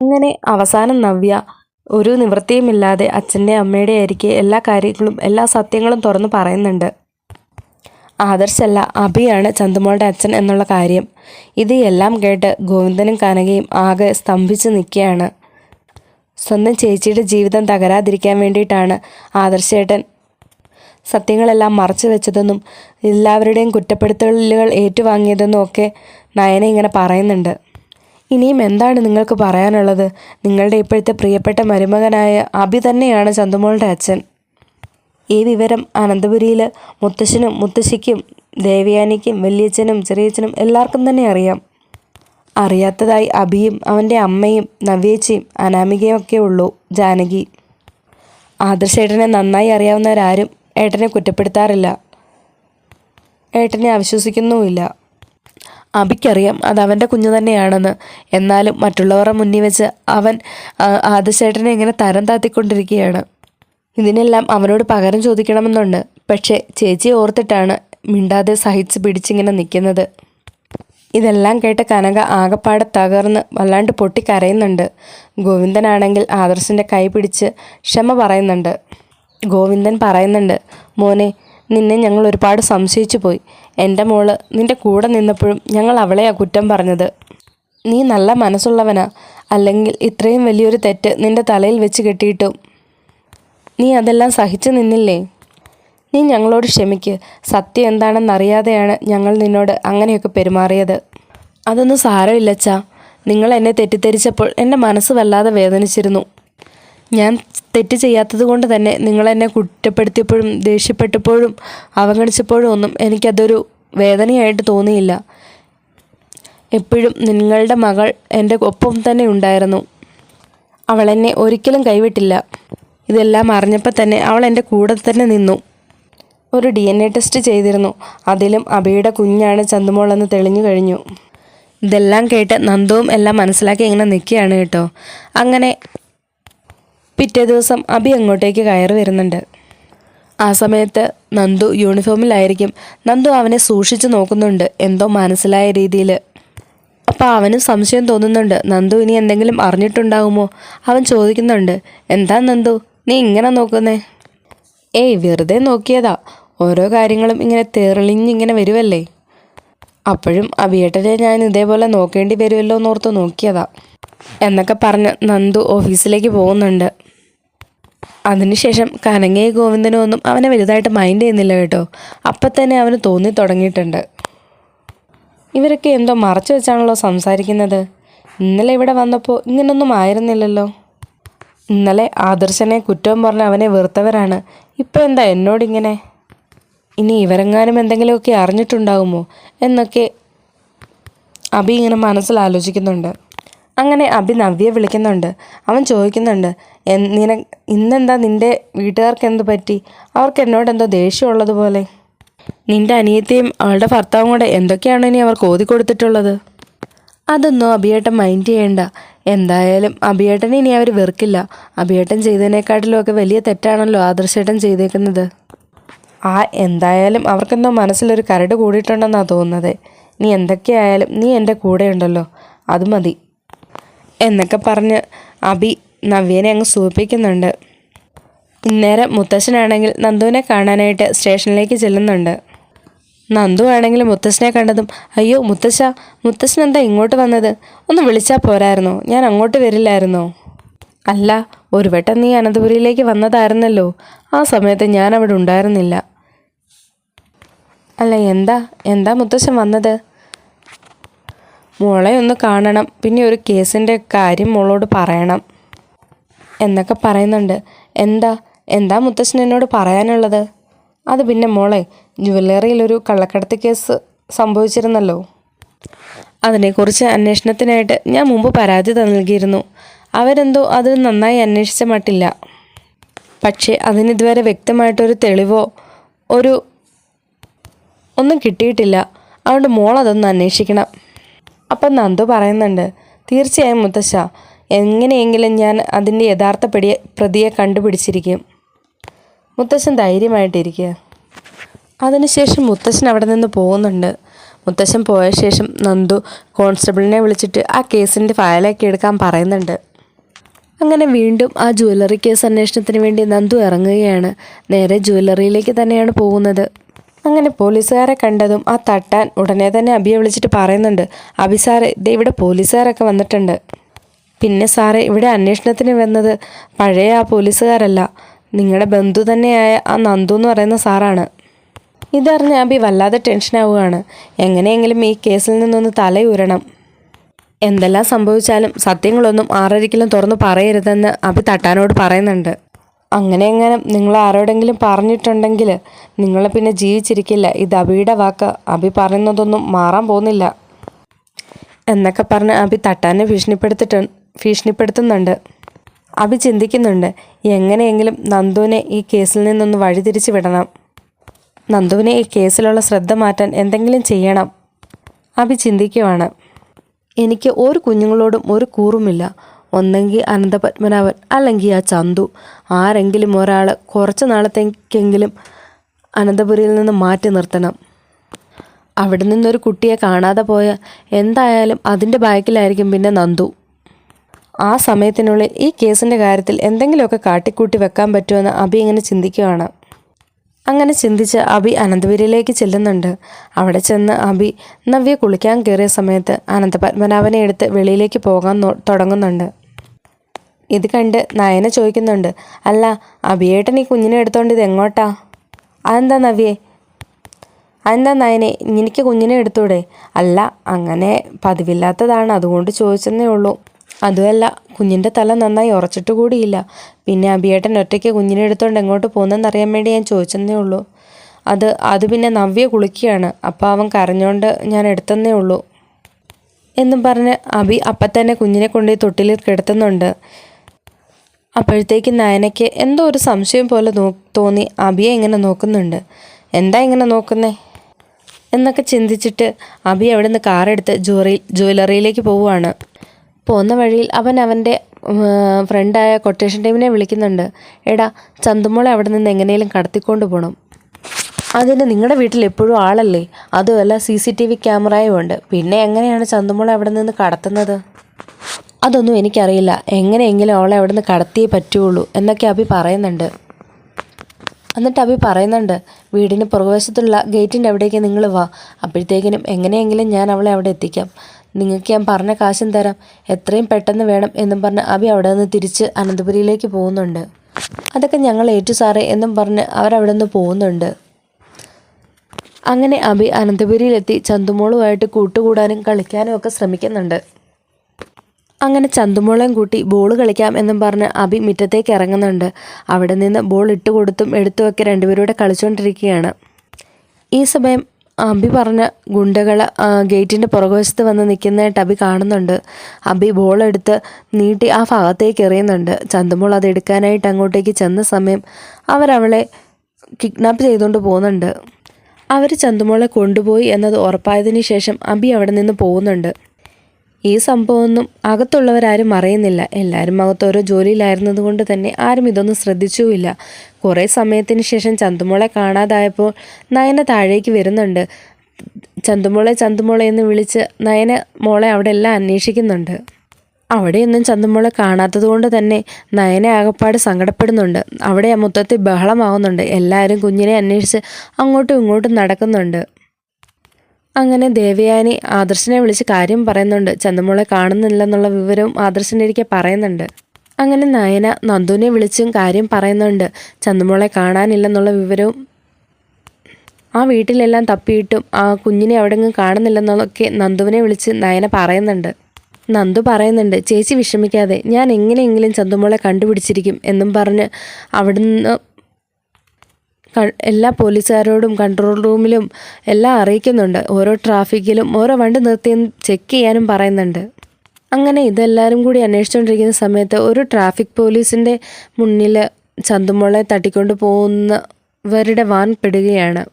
അങ്ങനെ അവസാനം നവ്യ ഒരു നിവൃത്തിയുമില്ലാതെ അച്ഛന്റെ അമ്മയുടെ ആയിരിക്കെ എല്ലാ കാര്യങ്ങളും എല്ലാ സത്യങ്ങളും തുറന്നു പറയുന്നുണ്ട്. ആദർശല്ല അഭിയാണ് ചന്തുമോളുടെ അച്ഛൻ എന്നുള്ള കാര്യം. ഇത് എല്ലാം കേട്ട് ഗോവിന്ദനും കനകയും ആകെ സ്തംഭിച്ച് നിൽക്കുകയാണ്. സ്വന്തം ചേച്ചിയുടെ ജീവിതം തകരാതിരിക്കാൻ വേണ്ടിയിട്ടാണ് ആദർശേട്ടൻ സത്യങ്ങളെല്ലാം മറച്ചു വെച്ചതെന്നും എല്ലാവരുടെയും കുറ്റപ്പെടുത്തലുകൾ ഏറ്റുവാങ്ങിയതെന്നും ഒക്കെ നയന ഇങ്ങനെ പറയുന്നുണ്ട്. ഇനിയും എന്താണ് നിങ്ങൾക്ക് പറയാനുള്ളത്? നിങ്ങളുടെ ഇപ്പോഴത്തെ പ്രിയപ്പെട്ട മരുമകനായ അബി തന്നെയാണ് ചന്തുമോളുടെ അച്ഛൻ. ഈ വിവരം അനന്തപുരിയിൽ മുത്തശ്ശനും മുത്തശ്ശിക്കും ദേവിയാനിക്കും വലിയച്ഛനും ചെറിയച്ഛനും എല്ലാവർക്കും തന്നെ അറിയാം. അറിയാത്തതായി അബിയും അവന്റെ അമ്മയും നവ്യേച്ചിയും അനാമികയും ഒക്കെ ഉള്ളൂ ജാനകി. ആദർശേട്ടനെ നന്നായി അറിയാവുന്നവരാരും ഏട്ടനെ കുറ്റപ്പെടുത്താറില്ല. ഏട്ടനെ അവിശ്വസിക്കുന്നുമില്ല. അബിക്കറിയാം. അത് അവന്റെ കുഞ്ഞു തന്നെയാണെന്ന്. എന്നാലും മറ്റുള്ളവരെ മുന്നിൽ വെച്ച് അവൻ ആദിശേട്ടനെ ഇങ്ങനെ തരം താത്തിക്കൊണ്ടിരിക്കുകയാണ്. ഇതിനെല്ലാം അവനോട് പകരം ചോദിക്കണമെന്നുണ്ട്. പക്ഷേ ചേച്ചി ഓർത്തിട്ടാണ് മിണ്ടാതെ സഹിച്ച് പിടിച്ചിങ്ങനെ നിൽക്കുന്നത്. ഇതെല്ലാം കേട്ട് കനക ആകപ്പാടെ തകർന്ന് വല്ലാണ്ട് പൊട്ടിക്കരയുന്നുണ്ട്. ഗോവിന്ദനാണെങ്കിൽ ആദർശിന്റെ കൈ പിടിച്ച് ക്ഷമ പറയുന്നുണ്ട്. ഗോവിന്ദൻ പറയുന്നുണ്ട് മോനെ നിന്നെ ഞങ്ങൾ ഒരുപാട് സംശയിച്ചു പോയി. എന്റെ മോൾ നിന്റെ കൂടെ നിന്നപ്പോഴും ഞങ്ങൾ അവളെയാ കുറ്റം പറഞ്ഞത്. നീ നല്ല മനസ്സുള്ളവനാ. അല്ലെങ്കിൽ ഇത്രയും വലിയൊരു തെറ്റ് നിന്റെ തലയിൽ വെച്ച് കെട്ടിയിട്ടും നീ അതെല്ലാം സഹിച്ചു നിന്നില്ലേ? നീ ഞങ്ങളോട് ക്ഷമിക്ക്. സത്യം എന്താണെന്നറിയാതെയാണ് ഞങ്ങൾ നിന്നോട് അങ്ങനെയൊക്കെ പെരുമാറിയത്. അതൊന്നും സാരമില്ലച്ചാ. നിങ്ങൾ എന്നെ തെറ്റിദ്ധരിച്ചപ്പോൾ എന്റെ മനസ്സ് വല്ലാതെ വേദനിച്ചിരുന്നു. ഞാൻ തെറ്റ് ചെയ്യാത്തത് കൊണ്ട് തന്നെ നിങ്ങളെന്നെ കുറ്റപ്പെടുത്തിയപ്പോഴും ദേഷ്യപ്പെട്ടപ്പോഴും അവഗണിച്ചപ്പോഴും ഒന്നും എനിക്കതൊരു വേദനയായിട്ട് തോന്നിയില്ല. എപ്പോഴും നിങ്ങളുടെ മകൾ എന്റെ ഒപ്പം തന്നെ ഉണ്ടായിരുന്നു. അവൾ എന്നെ ഒരിക്കലും കൈവിട്ടില്ല. ഇതെല്ലാം അറിഞ്ഞപ്പോൾ തന്നെ അവൾ എന്റെ കൂടെ തന്നെ നിന്നു. ഒരു ഡി എൻ എ ടെസ്റ്റ് ചെയ്തിരുന്നു. അതിലും അബിയുടെ കുഞ്ഞാണ് ചന്തുമോളെന്ന് തെളിഞ്ഞു കഴിഞ്ഞു. ഇതെല്ലാം കേട്ട് നന്ദവും എല്ലാം മനസ്സിലാക്കി ഇങ്ങനെ നിൽക്കുകയാണ് കേട്ടോ. അങ്ങനെ പിറ്റേ ദിവസം അബി അങ്ങോട്ടേക്ക് കയറി വരുന്നുണ്ട്. ആ സമയത്ത് നന്ദു യൂണിഫോമിലായിരിക്കും. നന്ദു അവനെ സൂക്ഷിച്ചു നോക്കുന്നുണ്ട്. എന്തോ മനസ്സിലായ രീതിയിൽ. അപ്പോൾ അവനും സംശയം തോന്നുന്നുണ്ട്. നന്ദു ഇനി എന്തെങ്കിലും അറിഞ്ഞിട്ടുണ്ടാകുമോ അവൻ ചോദിക്കുന്നുണ്ട്. എന്താ നന്ദു? നീ ഇങ്ങനെ നോക്കുന്നേ? ഏയ് വെറുതെ നോക്കിയതാ. ഓരോ കാര്യങ്ങളും ഇങ്ങനെ തെറിളിഞ്ഞിങ്ങനെ വരുമല്ലേ അപ്പോഴും അബിയേട്ടനെ ഞാൻ ഇതേപോലെ നോക്കേണ്ടി വരുമല്ലോ എന്നോർത്ത് നോക്കിയതാ. എന്നൊക്കെ പറഞ്ഞ് നന്ദു ഓഫീസിലേക്ക് പോകുന്നുണ്ട്. അതിനുശേഷം കനങ്ങയെ ഗോവിന്ദനും ഒന്നും അവനെ വലുതായിട്ട് മൈൻഡ് ചെയ്യുന്നില്ല കേട്ടോ. അപ്പം തന്നെ അവന് തോന്നി തുടങ്ങിയിട്ടുണ്ട്. ഇവരൊക്കെ എന്തോ മറച്ചു വെച്ചാണല്ലോ സംസാരിക്കുന്നത്. ഇന്നലെ ഇവിടെ വന്നപ്പോൾ ഇങ്ങനൊന്നും ആയിരുന്നില്ലല്ലോ. ഇന്നലെ ആദർശനെ കുറ്റവും പറഞ്ഞ് അവനെ വെറുത്തവരാണ്. ഇപ്പം എന്താ എന്നോടിങ്ങനെ ഇനി ഇവരെങ്ങാനും എന്തെങ്കിലുമൊക്കെ അറിഞ്ഞിട്ടുണ്ടാകുമോ എന്നൊക്കെ അബി ഇങ്ങനെ മനസ്സിൽ ആലോചിക്കുന്നുണ്ട്. അങ്ങനെ അഭി നവ്യെ വിളിക്കുന്നുണ്ട്. അവൻ ചോദിക്കുന്നുണ്ട് "എൻ- നിന ഇന്നെന്താ നിന്റെ വീട്ടുകാർക്ക് എന്ത് പറ്റി? അവർക്ക് എന്നോട് എന്തോ ദേഷ്യമുള്ളതുപോലെ. നിന്റെ അനിയത്തെയും അവളുടെ ഭർത്താവും കൂടെ എന്തൊക്കെയാണ് ഇനി അവർക്ക് ഓതി കൊടുത്തിട്ടുള്ളത്? അതൊന്നും അഭിയേട്ടൻ മൈൻഡ് ചെയ്യേണ്ട. എന്തായാലും അഭിയേട്ടനെ ഇനി അവർ വെറുക്കില്ല. അഭിയേട്ടൻ ചെയ്തതിനേക്കാട്ടിലും ഒക്കെ വലിയ തെറ്റാണല്ലോ ആദർശേട്ടൻ ചെയ്തേക്കുന്നത്. ആ എന്തായാലും അവർക്കെന്തോ മനസ്സിലൊരു കരട് കൂടിയിട്ടുണ്ടെന്നാണ് തോന്നുന്നത്. നീ എന്തൊക്കെയായാലും നീ എന്റെ കൂടെ ഉണ്ടല്ലോ അത് മതി. എന്നൊക്കെ പറഞ്ഞ് അഭി നവ്യനെ അങ്ങ് സൂപ്പിക്കുന്നുണ്ട് ഇന്നേരം മുത്തശ്ശനാണെങ്കിൽ നന്ദുവിനെ കാണാനായിട്ട് സ്റ്റേഷനിലേക്ക് ചെല്ലുന്നുണ്ട്. നന്ദു ആണെങ്കിൽ മുത്തശ്ശനെ കണ്ടതും അയ്യോ മുത്തശ്ശ മുത്തശ്ശൻ എന്താ ഇങ്ങോട്ട് വന്നത്? ഒന്ന് വിളിച്ചാൽ പോരായിരുന്നോ? ഞാൻ അങ്ങോട്ട് വരില്ലായിരുന്നോ? അല്ല ഒരു വട്ടം നീ അനന്തപുരിയിലേക്ക് വന്നതായിരുന്നല്ലോ. ആ സമയത്ത് ഞാൻ അവിടെ ഉണ്ടായിരുന്നില്ല. അല്ല എന്താ എന്താ മുത്തശ്ശൻ വന്നത്? മോളെ ഒന്ന് കാണണം. പിന്നെ ഒരു കേസിന്റെ കാര്യം മോളോട് പറയണം. എന്നൊക്കെ പറയുന്നുണ്ട്. എന്താ? എന്താ മുത്തശ്ശൻ എന്നോട് പറയാനുള്ളത്? അത് പിന്നെ മോളെ ജുവല്ലറിയിലൊരു കള്ളക്കടത്ത് കേസ് സംഭവിച്ചിരുന്നല്ലോ. അതിനെക്കുറിച്ച് അന്വേഷണത്തിനായിട്ട് ഞാൻ മുമ്പ് പരാതി നൽകിയിരുന്നു. അവരെന്തോ അത് നന്നായി അന്വേഷിച്ച മട്ടില്ല. പക്ഷേ അതിനിതുവരെ വ്യക്തമായിട്ടൊരു തെളിവോ ഒരു ഒന്നും കിട്ടിയിട്ടില്ല. അതുകൊണ്ട് മോൾ അതൊന്ന് അന്വേഷിക്കണം. അപ്പം നന്ദു പറയുന്നുണ്ട് തീർച്ചയായും മുത്തശ്ശ എങ്ങനെയെങ്കിലും ഞാൻ അതിന്റെ യഥാർത്ഥ പിടിയെ പ്രതിയെ കണ്ടുപിടിച്ചിരിക്കും. മുത്തശ്ശൻ ധൈര്യമായിട്ടിരിക്കുക. അതിനുശേഷം മുത്തശ്ശൻ അവിടെ നിന്ന് പോകുന്നുണ്ട്. മുത്തശ്ശൻ പോയ ശേഷം നന്ദു കോൺസ്റ്റബിളിനെ വിളിച്ചിട്ട് ആ കേസിന്റെ ഫയലൊക്കെ എടുക്കാൻ പറയുന്നുണ്ട്. അങ്ങനെ വീണ്ടും ആ ജ്വല്ലറി കേസ് അന്വേഷണത്തിന് വേണ്ടി നന്ദു ഇറങ്ങുകയാണ്. നേരെ ജ്വല്ലറിയിലേക്ക് തന്നെയാണ് പോകുന്നത്. അങ്ങനെ പോലീസുകാരെ കണ്ടതും ആ തട്ടാൻ ഉടനെ തന്നെ അബിയെ വിളിച്ചിട്ട് പറയുന്നുണ്ട് അബി സാറേ ദേ ഇവിടെ പോലീസുകാരൊക്കെ വന്നിട്ടുണ്ട്. പിന്നെ സാറേ ഇവിടെ അന്വേഷണത്തിന് വന്നത് പഴയ ആ പോലീസുകാരല്ല. നിങ്ങളുടെ ബന്ധു തന്നെയായ ആ നന്ദു എന്ന് പറയുന്ന സാറാണ്. ഇതറിഞ്ഞ അബി വല്ലാതെ ടെൻഷനാവുകയാണ് എങ്ങനെയെങ്കിലും ഈ കേസിൽ നിന്നൊന്ന് തലയൂരണം എന്തെല്ലാം സംഭവിച്ചാലും സത്യങ്ങളൊന്നും ആറരിക്കലും തുറന്നു പറയരുതെന്ന് അഭി തട്ടാനോട് പറയുന്നുണ്ട്. അങ്ങനെ എങ്ങനെ നിങ്ങൾ ആരോടെങ്കിലും പറഞ്ഞിട്ടുണ്ടെങ്കിൽ നിങ്ങൾ പിന്നെ ജീവിച്ചിരിക്കില്ല. ഇത് അബിയുടെ വാക്ക്. അഭി പറയുന്നതൊന്നും മാറാൻ പോകുന്നില്ല. എന്നൊക്കെ പറഞ്ഞ് അഭി തട്ടാനെ ഭീഷണിപ്പെടുത്തിട്ട് ഭീഷണിപ്പെടുത്തുന്നുണ്ട്. അഭി ചിന്തിക്കുന്നുണ്ട് എങ്ങനെയെങ്കിലും നന്ദുവിനെ ഈ കേസിൽ നിന്നൊന്ന് വഴിതിരിച്ചു വിടണം. നന്ദുവിനെ ഈ കേസിലുള്ള ശ്രദ്ധ മാറ്റാൻ എന്തെങ്കിലും ചെയ്യണം. അഭി ചിന്തിക്കുവാണ്. എനിക്ക് ഒരു കുഞ്ഞുങ്ങളോടും ഒരു കൂറുമില്ല. ഒന്നെങ്കിൽ അനന്തപത്മനാഭൻ അല്ലെങ്കിൽ ആ ചന്തു. ആരെങ്കിലും ഒരാൾ കുറച്ച് നാളത്തേക്കെങ്കിലും അനന്തപുരിയിൽ നിന്ന് മാറ്റി നിർത്തണം. അവിടെ നിന്നൊരു കുട്ടിയെ കാണാതെ പോയ എന്തായാലും അതിന്റെ ബാക്കിലായിരിക്കും പിന്നെ നന്ദു. ആ സമയത്തിനുള്ളിൽ ഈ കേസിന്റെ കാര്യത്തിൽ എന്തെങ്കിലുമൊക്കെ കാട്ടിക്കൂട്ടി വെക്കാൻ പറ്റുമെന്ന് അഭി ഇങ്ങനെ ചിന്തിക്കുകയാണ്. അങ്ങനെ ചിന്തിച്ച് അബി അനന്തപുരിയിലേക്ക് ചെല്ലുന്നുണ്ട്. അവിടെ ചെന്ന് അബി നവ്യ കുളിക്കാൻ കയറിയ സമയത്ത് അനന്തപത്മനാഭനെ എടുത്ത് വെളിയിലേക്ക് പോകാൻ തുടങ്ങുന്നുണ്ട്. ഇത് കണ്ട് നയന ചോദിക്കുന്നുണ്ട് അല്ല അബിയേട്ടൻ ഈ കുഞ്ഞിനെ എടുത്തോണ്ട് ഇത് എങ്ങോട്ടാ? അതെന്താ നവ്യേ? അതെന്താ നയനെ എനിക്ക് കുഞ്ഞിനെ എടുത്തൂടെ? അല്ല അങ്ങനെ പതിവില്ലാത്തതാണ് അതുകൊണ്ട് ചോദിച്ചെന്നേ ഉള്ളൂ. അതുമല്ല കുഞ്ഞിന്റെ തല നന്നായി ഉറച്ചിട്ട് കൂടിയില്ല. പിന്നെ അബിയേട്ടൻ ഒറ്റയ്ക്ക് കുഞ്ഞിനെ എടുത്തുകൊണ്ട് എങ്ങോട്ട് പോകുന്നതെന്ന് അറിയാൻ വേണ്ടി ഞാൻ ചോദിച്ചെന്നേ ഉള്ളൂ. അത് അത് പിന്നെ നവ്യ കുളിക്കുകയാണ്. അപ്പോൾ അവൻ കരഞ്ഞോണ്ട് ഞാൻ എടുത്തന്നേ ഉള്ളൂ. എന്നും പറഞ്ഞ് അബി അപ്പം തന്നെ കുഞ്ഞിനെ കൊണ്ട് തൊട്ടിലിൽ കിടത്തുന്നുണ്ട്. അപ്പോഴത്തേക്ക് നയനയ്ക്ക് എന്തോ ഒരു സംശയം പോലെ തോന്നി അബിയെ ഇങ്ങനെ നോക്കുന്നുണ്ട്. എന്താ ഇങ്ങനെ നോക്കുന്നേ? എന്നൊക്കെ ചിന്തിച്ചിട്ട് അബി അവിടെ നിന്ന് കാറെടുത്ത് ജുവറി ജ്വല്ലറിയിലേക്ക് പോവുകയാണ്. പോകുന്ന വഴിയിൽ അവൻ അവന്റെ ഫ്രണ്ടായ കൊട്ടേഷൻ ടീമിനെ വിളിക്കുന്നുണ്ട്. എടാ ചന്തുമോളെ അവിടെ നിന്ന് എങ്ങനെയും കടത്തിക്കൊണ്ട് പോകണം അതിന് നിങ്ങളുടെ വീട്ടിൽ എപ്പോഴും ആളല്ലേ? അതുമല്ല സി സി ടി വി ക്യാമറയും ഉണ്ട്. പിന്നെ എങ്ങനെയാണ് ചന്തുമോളെ അവിടെ നിന്ന് കടത്തുന്നത്? അതൊന്നും എനിക്കറിയില്ല. എങ്ങനെയെങ്കിലും അവളെ അവിടെ നിന്ന് കടത്തിയേ പറ്റുള്ളൂ എന്നൊക്കെ അഭി പറയുന്നുണ്ട്. എന്നിട്ട് അഭി പറയുന്നുണ്ട് വീടിന് പുറകുവശത്തുള്ള ഗേറ്റിന്റെ അവിടേക്ക് നിങ്ങൾ വാ. അപ്പോഴത്തേക്കിനും എങ്ങനെയെങ്കിലും ഞാൻ അവളെ അവിടെ എത്തിക്കാം. നിങ്ങൾക്ക് ഞാൻ പറഞ്ഞ കാശും തരാം എത്രയും പെട്ടെന്ന് വേണം എന്നും പറഞ്ഞ് അഭി അവിടെ നിന്ന് തിരിച്ച് അനന്തപുരിയിലേക്ക് പോകുന്നുണ്ട്. അതൊക്കെ ഞങ്ങൾ ഏറ്റു സാറേ എന്നും പറഞ്ഞ് അവരവിടെ നിന്ന് പോകുന്നുണ്ട്. അങ്ങനെ അഭി അനന്തപുരിയിലെത്തി ചന്തുമോളുമായിട്ട് കൂട്ടുകൂടാനും കളിക്കാനും ഒക്കെ ശ്രമിക്കുന്നുണ്ട്. അങ്ങനെ ചന്തുമോളെയും കൂട്ടി ബോൾ കളിക്കാം എന്നും പറഞ്ഞ് അഭി മുറ്റത്തേക്ക് ഇറങ്ങുന്നുണ്ട്. അവിടെ നിന്ന് ബോൾ ഇട്ട് കൊടുത്തും എടുത്തുമൊക്കെ രണ്ടുപേരൂടെ കളിച്ചുകൊണ്ടിരിക്കുകയാണ്. ഈ സമയം അബി പറഞ്ഞ ഗുണ്ടകൾ ഗേറ്റിന്റെ പുറകുവശത്ത് വന്ന് നിൽക്കുന്നതായിട്ട് അബി കാണുന്നുണ്ട്. അബി ബോളെടുത്ത് നീട്ടി ആ ഭാഗത്തേക്ക് എറിയുന്നുണ്ട്. ചന്തുമോൾ അത് എടുക്കാനായിട്ട് അങ്ങോട്ടേക്ക് ചെന്ന സമയം അവരവളെ കിഡ്നാപ്പ് ചെയ്തുകൊണ്ട് പോകുന്നുണ്ട്. അവർ ചന്തുമോളെ കൊണ്ടുപോയി എന്നത് ഉറപ്പായതിനു ശേഷം അബി അവിടെ നിന്ന് പോകുന്നുണ്ട്. ഈ സംഭവമൊന്നും അകത്തുള്ളവരാരും അറിയുന്നില്ല. എല്ലാവരും അകത്ത് ഓരോ ജോലിയിലായിരുന്നത് കൊണ്ട് തന്നെ ആരും ഇതൊന്നും ശ്രദ്ധിച്ചുമില്ല കുറേ സമയത്തിന് ശേഷം ചന്തുമോളെ കാണാതായപ്പോൾ നയന താഴേക്ക് വരുന്നുണ്ട്. ചന്തുമോളെ ചന്തുമോളെ എന്ന് വിളിച്ച് നയന മോളെ അവിടെ എല്ലാം അന്വേഷിക്കുന്നുണ്ട്. അവിടെയൊന്നും ചന്തുമോളെ കാണാത്തതുകൊണ്ട് തന്നെ നയനെ ആകപ്പാട് സങ്കടപ്പെടുന്നുണ്ട്. അവിടെ മൊത്തത്തിൽ ബഹളമാകുന്നുണ്ട് എല്ലാവരും കുഞ്ഞിനെ അന്വേഷിച്ച് അങ്ങോട്ടും ഇങ്ങോട്ടും നടക്കുന്നുണ്ട്. അങ്ങനെ ദേവയാനി ആദർശനെ വിളിച്ച് കാര്യം പറയുന്നുണ്ട്. ചന്ദമോളെ കാണുന്നില്ലെന്നുള്ള വിവരവും ആദർശനിരിക്കെ പറയുന്നുണ്ട്. അങ്ങനെ നയന നന്ദുവിനെ വിളിച്ചും കാര്യം പറയുന്നുണ്ട്. ചന്ദമോളെ കാണാനില്ലെന്നുള്ള വിവരവും ആ വീട്ടിലെല്ലാം തപ്പിയിട്ടും ആ കുഞ്ഞിനെ അവിടെങ്ങും കാണുന്നില്ലെന്നൊക്കെ നന്ദുവിനെ വിളിച്ച് നയന പറയുന്നുണ്ട്. നന്ദു പറയുന്നുണ്ട് ചേച്ചി വിഷമിക്കാതെ ഞാൻ എങ്ങനെയെങ്കിലും ചന്ദമോളെ കണ്ടുപിടിച്ചിരിക്കും എന്നും പറഞ്ഞ് അവിടുന്ന് എല്ലാ പോലീസുകാരോടും കൺട്രോൾ റൂമിലും എല്ലാം അറിയിക്കുന്നുണ്ട്. ഓരോ ട്രാഫിക്കിലും ഓരോ വണ്ടി നിർത്തി ചെക്ക് ചെയ്യാനും പറയുന്നുണ്ട്. അങ്ങനെ ഇതെല്ലാവരും കൂടി അന്വേഷിച്ചുകൊണ്ടിരിക്കുന്ന സമയത്ത് ഒരു ട്രാഫിക് പോലീസിന്റെ മുന്നിൽ ചന്തുമോളെ തട്ടിക്കൊണ്ട് പോകുന്നവരുടെ വാൻ പെടുകയാണ്.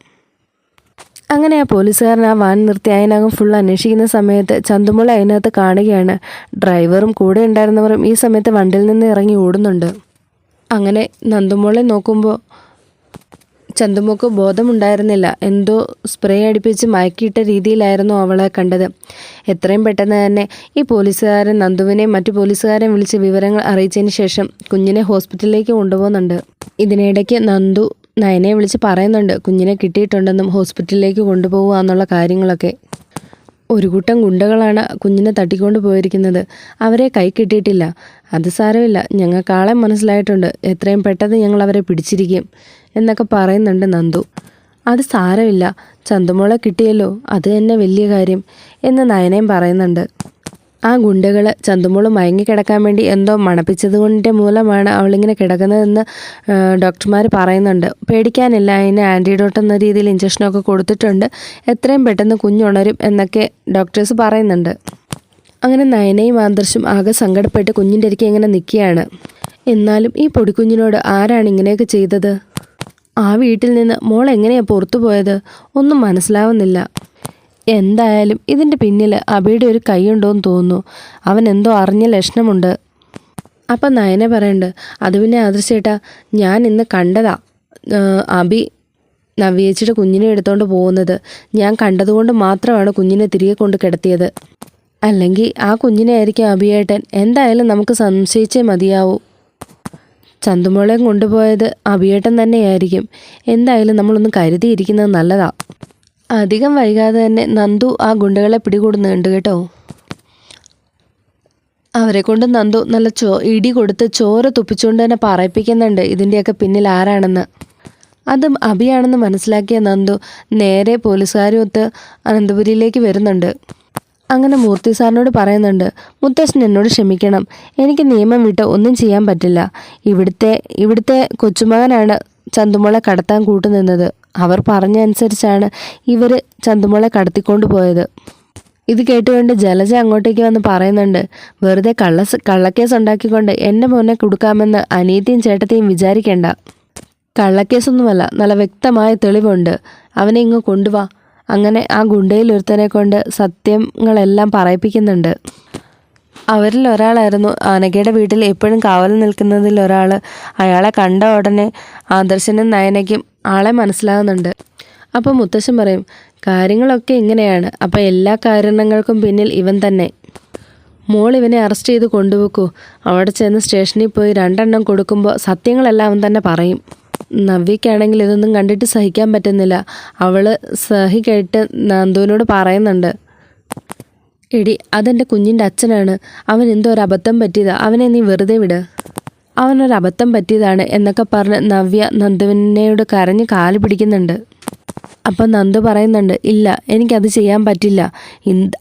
അങ്ങനെ ആ പോലീസുകാരൻ ആ വാൻ നിർത്തി അതിനകം ഫുൾ അന്വേഷിക്കുന്ന സമയത്ത് ചന്തുമുള അതിനകത്ത് കാണുകയാണ്. ഡ്രൈവറും കൂടെ ഉണ്ടായിരുന്നവരും ഈ സമയത്ത് വണ്ടിയിൽ നിന്ന് ഇറങ്ങി ഓടുന്നുണ്ട്. അങ്ങനെ നന്ദുമോളെ നോക്കുമ്പോൾ ചന്തുമോക്ക് ബോധമുണ്ടായിരുന്നില്ല. എന്തോ സ്പ്രേ അടിപ്പിച്ച് മയക്കിയിട്ട രീതിയിലായിരുന്നു അവളെ കണ്ടത്. എത്രയും പെട്ടെന്ന് തന്നെ ഈ പോലീസുകാരൻ നന്ദുവിനെ മറ്റു പോലീസുകാരെ വിളിച്ച് വിവരങ്ങൾ അറിയിച്ചതിന് ശേഷം കുഞ്ഞിനെ ഹോസ്പിറ്റലിലേക്ക് കൊണ്ടുപോകുന്നുണ്ട്. ഇതിനിടയ്ക്ക് നന്ദു നയനെ വിളിച്ച് പറയുന്നുണ്ട് കുഞ്ഞിനെ കിട്ടിയിട്ടുണ്ടെന്നും ഹോസ്പിറ്റലിലേക്ക് കൊണ്ടുപോകുക എന്നുള്ള കാര്യങ്ങളൊക്കെ. ഒരു കൂട്ടം ഗുണ്ടകളാണ് കുഞ്ഞിനെ തട്ടിക്കൊണ്ട് പോയിരിക്കുന്നത്. അവരെ കൈ കിട്ടിയിട്ടില്ല. അത് സാരമില്ല. ഞങ്ങൾക്ക് ആളെ മനസ്സിലായിട്ടുണ്ട്. എത്രയും പെട്ടെന്ന് ഞങ്ങൾ അവരെ പിടിച്ചിരിക്കും എന്നൊക്കെ പറയുന്നുണ്ട് നന്ദു. അത് സാരമില്ല. ചന്തുമോളെ കിട്ടിയല്ലോ. അത് തന്നെ വലിയ കാര്യം എന്ന് നയനയും പറയുന്നുണ്ട്. ആ ഗുണ്ടകൾ ചന്തുമോൾ മയങ്ങിക്കിടക്കാൻ വേണ്ടി എന്തോ മണപ്പിച്ചതുകൊണ്ട് മൂലമാണ് അവളിങ്ങനെ കിടക്കുന്നതെന്ന് ഡോക്ടർമാർ പറയുന്നുണ്ട്. പേടിക്കാനില്ല അതിന് ആന്റിഡോട്ട് എന്ന രീതിയിൽ ഇഞ്ചക്ഷനൊക്കെ കൊടുത്തിട്ടുണ്ട്. എത്രയും പെട്ടെന്ന് കുഞ്ഞുണരും എന്നൊക്കെ ഡോക്ടേഴ്സ് പറയുന്നുണ്ട്. അങ്ങനെ നയനയും ആദർശും ആകെ സങ്കടപ്പെട്ട് കുഞ്ഞിന്റെ അരികെ ഇങ്ങനെ നിൽക്കുകയാണ്. എന്നാലും ഈ പൊടിക്കുഞ്ഞിനോട് ആരാണ് ഇങ്ങനെയൊക്കെ ചെയ്തത്? ആ വീട്ടിൽ നിന്ന് മോൾ എങ്ങനെയാണ് പുറത്തു പോയത് ഒന്നും മനസ്സിലാവുന്നില്ല. എന്തായാലും ഇതിന്റെ പിന്നിൽ അബിയുടെ ഒരു കൈയുണ്ടോയെന്ന് തോന്നുന്നു. അവൻ എന്തോ അറിഞ്ഞ ലക്ഷണമുണ്ട്. അപ്പം നയനെ പറയണ്ട് അത് പിന്നെ ആദർശേട്ടാ ഞാൻ ഇന്ന് കണ്ടതാ. അബി നവ്യേച്ചിയുടെ കുഞ്ഞിനെ എടുത്തുകൊണ്ട് പോകുന്നത്. ഞാൻ കണ്ടതുകൊണ്ട് മാത്രമാണ് കുഞ്ഞിനെ തിരികെ കൊണ്ട് കിടത്തിയത്. അല്ലെങ്കിൽ ആ കുഞ്ഞിനെ ആയിരിക്കും അബിയേട്ടൻ എന്തായാലും നമുക്ക് സംശയിച്ചേ മതിയാവൂ. ചന്തുമോളെയും കൊണ്ടുപോയത് അഭിയേട്ടൻ തന്നെയായിരിക്കും. എന്തായാലും നമ്മളൊന്ന് കരുതിയിരിക്കുന്നത് നല്ലതാ. അധികം വൈകാതെ തന്നെ നന്ദു ആ ഗുണ്ടകളെ പിടികൂടുന്നുണ്ട് കേട്ടോ. അവരെ കൊണ്ട് നന്ദു നല്ല ചോ ഇടി കൊടുത്ത് ചോര തുപ്പിച്ചുകൊണ്ട് തന്നെ പറയിപ്പിക്കുന്നുണ്ട്. ഇതിന്റെയൊക്കെ പിന്നിൽ ആരാണെന്ന്. അതും അഭിയാണെന്ന് മനസ്സിലാക്കിയ നന്ദു നേരെ പോലീസുകാരുമൊത്ത് അനന്തപുരിയിലേക്ക് വരുന്നുണ്ട്. അങ്ങനെ മൂർത്തി സാറിനോട് പറയുന്നുണ്ട് മുത്തശ്ശൻ എന്നോട് ക്ഷമിക്കണം. എനിക്ക് നിയമം വിട്ട് ഒന്നും ചെയ്യാൻ പറ്റില്ല. ഇവിടുത്തെ ഇവിടുത്തെ കൊച്ചുമകനാണ് ചന്തുമോളെ കടത്താൻ കൂട്ടുനിന്നത് അവർ പറഞ്ഞ അനുസരിച്ചാണ് ഇവർ ചന്തുമോളെ കടത്തിക്കൊണ്ട് പോയത്. ഇത് കേട്ടുകൊണ്ട് ജലജ അങ്ങോട്ടേക്ക് വന്ന് പറയുന്നുണ്ട് വെറുതെ കള്ള കള്ളക്കേസ് ഉണ്ടാക്കിക്കൊണ്ട് എന്റെ മോനെ കൊടുക്കാമെന്ന് അനിയത്തിയും ചേട്ടത്തെയും വിചാരിക്കേണ്ട. കള്ളക്കേസൊന്നുമല്ല നല്ല വ്യക്തമായ തെളിവുണ്ട്. അവനെ ഇങ്ങ് കൊണ്ടുവാ. അങ്ങനെ ആ ഗുണ്ടയിൽ ഒരുത്തനെ കൊണ്ട് സത്യങ്ങളെല്ലാം പറയിപ്പിക്കുന്നുണ്ട്. അവരിൽ ഒരാളായിരുന്നു. ആനകയുടെ വീട്ടിൽ എപ്പോഴും കാവൽ നിൽക്കുന്നതിൽ ഒരാൾ അയാളെ കണ്ട ഉടനെ ആദർശനും നയനയ്ക്കും ആളെ മനസ്സിലാകുന്നുണ്ട് അപ്പോൾ മുത്തശ്ശൻ പറയും കാര്യങ്ങളൊക്കെ ഇങ്ങനെയാണ്. അപ്പോൾ എല്ലാ കാരണങ്ങൾക്കും പിന്നിൽ ഇവൻ തന്നെ. മോൾ ഇവനെ അറസ്റ്റ് ചെയ്ത് കൊണ്ടുപോക്കൂ അവിടെ ചെന്ന് സ്റ്റേഷനിൽ പോയി രണ്ടെണ്ണം കൊടുക്കുമ്പോൾ സത്യങ്ങളെല്ലാം അവൻ തന്നെ പറയും. നവ്യക്കാണെങ്കിൽ ഇതൊന്നും കണ്ടിട്ട് സഹിക്കാൻ പറ്റുന്നില്ല. അവൾ സഹി കേട്ട് നന്ദുവിനോട് പറയുന്നുണ്ട്. എടി അതെന്റെ കുഞ്ഞിന്റെ അച്ഛനാണ്. അവൻ എന്തോ ഒരു അബദ്ധം പറ്റിയതാ. അവനെ നീ വെറുതെ വിട്. അവനൊരു അബദ്ധം പറ്റിയതാണ് എന്നൊക്കെ പറഞ്ഞ് നവ്യ നന്ദുവിനോട് കരഞ്ഞ് കാൽ പിടിക്കുന്നുണ്ട്. അപ്പം നന്ദു പറയുന്നുണ്ട് ഇല്ല എനിക്കത് ചെയ്യാൻ പറ്റില്ല.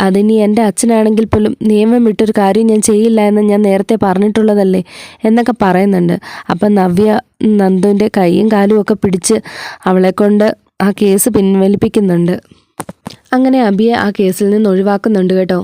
അതിനി എന്റെ അച്ഛനാണെങ്കിൽ പോലും നിയമം വിട്ടൊരു കാര്യം ഞാൻ ചെയ്യില്ല എന്ന് ഞാൻ നേരത്തെ പറഞ്ഞിട്ടുള്ളതല്ലേ? എന്നൊക്കെ പറയുന്നുണ്ട്. അപ്പം നവ്യ നന്ദുവിന്റെ കൈയും കാലും ഒക്കെ പിടിച്ച് അവളെക്കൊണ്ട് ആ കേസ് പിൻവലിപ്പിക്കുന്നുണ്ട്. അങ്ങനെ അബിയെ ആ കേസിൽ നിന്ന് ഒഴിവാക്കുന്നുണ്ട് കേട്ടോ.